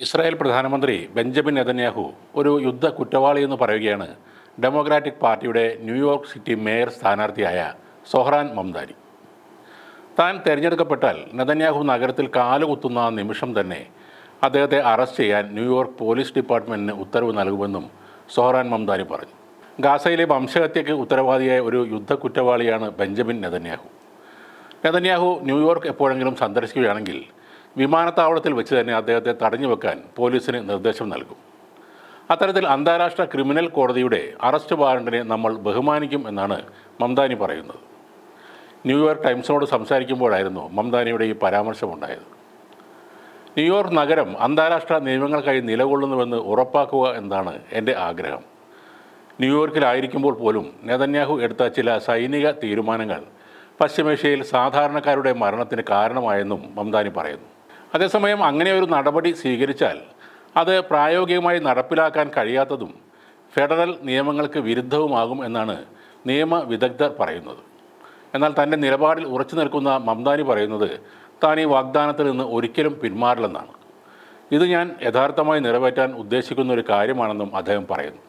Israel പ്രധാനമന്ത്രി Benjamin Netanyahu ഒരു യുദ്ധ കുറ്റവാളി എന്ന് പറയുകയാണ് ഡെമോക്രാറ്റിക് പാർട്ടിയുടെ ന്യൂയോർക്ക് സിറ്റി മേയർ സ്ഥാനാർത്ഥിയായ സൊഹ്റാൻ മംദാരി താൻ തിരഞ്ഞെടുക്കപ്പെട്ടാൽ നെതന്യാഹു നഗരത്തിൽ കാലുകുത്തുന്ന നിമിഷം തന്നെ അദ്ദേഹത്തെ അറസ്റ്റ് ചെയ്യാൻ ന്യൂയോർക്ക് പോലീസ് ഡിപ്പാർട്ട്മെന്റിന് ഉത്തരവ് നൽകുമെന്നും സൊഹ്റാൻ മംദാനി പറഞ്ഞു. ഗാസയിലെ വംശഹത്യയ്ക്ക് ഉത്തരവാദിയായ ഒരു യുദ്ധ കുറ്റവാളിയാണ് Benjamin Netanyahu. Netanyahu New York എപ്പോഴെങ്കിലും സന്ദർശിക്കുകയാണെങ്കിൽ വിമാനത്താവളത്തിൽ വെച്ച് തന്നെ അദ്ദേഹത്തെ തടഞ്ഞു വെക്കാൻ പോലീസിന് നിർദ്ദേശം നൽകും. അത്തരത്തിൽ അന്താരാഷ്ട്ര ക്രിമിനൽ കോടതിയുടെ അറസ്റ്റ് വാറണ്ടിനെ നമ്മൾ ബഹുമാനിക്കും എന്നാണ് മംദാനി പറയുന്നത്. ന്യൂയോർക്ക് ടൈംസിനോട് സംസാരിക്കുമ്പോഴായിരുന്നു മംദാനിയുടെ ഈ പരാമർശമുണ്ടായത്. ന്യൂയോർക്ക് നഗരം അന്താരാഷ്ട്ര നിയമങ്ങൾക്കായി നിലകൊള്ളുന്നുവെന്ന് ഉറപ്പാക്കുക എന്നാണ് എന്റെ ആഗ്രഹം. ന്യൂയോർക്കിലായിരിക്കുമ്പോൾ പോലും നെതന്യാഹു എടുത്ത ചില സൈനിക തീരുമാനങ്ങൾ പശ്ചിമേഷ്യയിൽ സാധാരണക്കാരുടെ മരണത്തിന് കാരണമായെന്നും മംദാനി പറയുന്നു. അതേസമയം അങ്ങനെ ഒരു നടപടി സ്വീകരിച്ചാൽ അത് പ്രായോഗികമായി നടപ്പിലാക്കാൻ കഴിയാത്തതും ഫെഡറൽ നിയമങ്ങൾക്ക് വിരുദ്ധവുമാകും എന്നാണ് നിയമ വിദഗ്ധർ പറയുന്നത്. എന്നാൽ തന്റെ നിലപാടിൽ ഉറച്ചു നിൽക്കുന്ന മംദാനി പറയുന്നത് താൻ ഈ വാഗ്ദാനത്തിൽ നിന്ന് ഒരിക്കലും പിന്മാറില്ലെന്നാണ്. ഇത് ഞാൻ യഥാർത്ഥമായി നിറവേറ്റാൻ ഉദ്ദേശിക്കുന്ന ഒരു കാര്യമാണെന്നും അദ്ദേഹം പറയുന്നു.